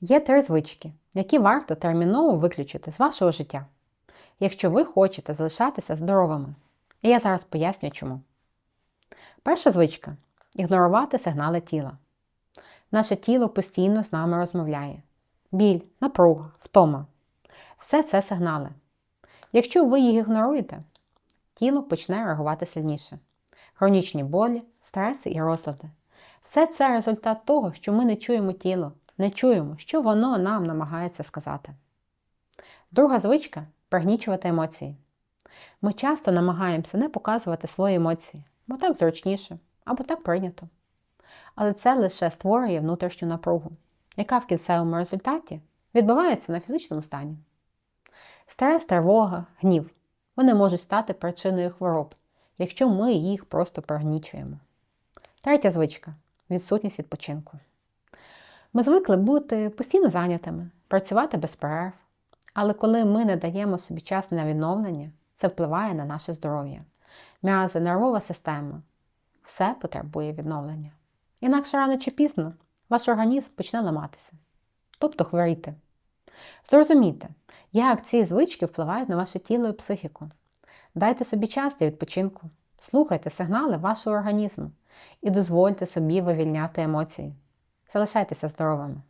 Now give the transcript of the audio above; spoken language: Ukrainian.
Є три звички, які варто терміново виключити з вашого життя, якщо ви хочете залишатися здоровими. І я зараз поясню чому. Перша звичка ігнорувати сигнали тіла. Наше тіло постійно з нами розмовляє. Біль, напруга, втома. Все це сигнали. Якщо ви їх ігноруєте, тіло почне реагувати сильніше. Хронічні болі, стреси і розлади. Все це результат того, що ми не чуємо тіло, не чуємо, що воно нам намагається сказати. Друга звичка пригнічувати емоції. Ми часто намагаємося не показувати свої емоції, бо так зручніше або так прийнято. Але це лише створює внутрішню напругу, яка в кінцевому результаті відбувається на фізичному стані. Стрес, тривога, гнів вони можуть стати причиною хвороб, якщо ми їх просто пригнічуємо. Третя звичка відсутність відпочинку. Ми звикли бути постійно зайнятими, працювати без перерв. Але коли ми не даємо собі час на відновлення, це впливає на наше здоров'я. М'язи, нервова система все потребує відновлення. Інакше рано чи пізно ваш організм почне ламатися, тобто хворіти. Зрозумійте, як ці звички впливають на ваше тіло і психіку. Дайте собі час для відпочинку, слухайте сигнали вашого організму і дозвольте собі вивільняти емоції. Залишайтеся здоровими!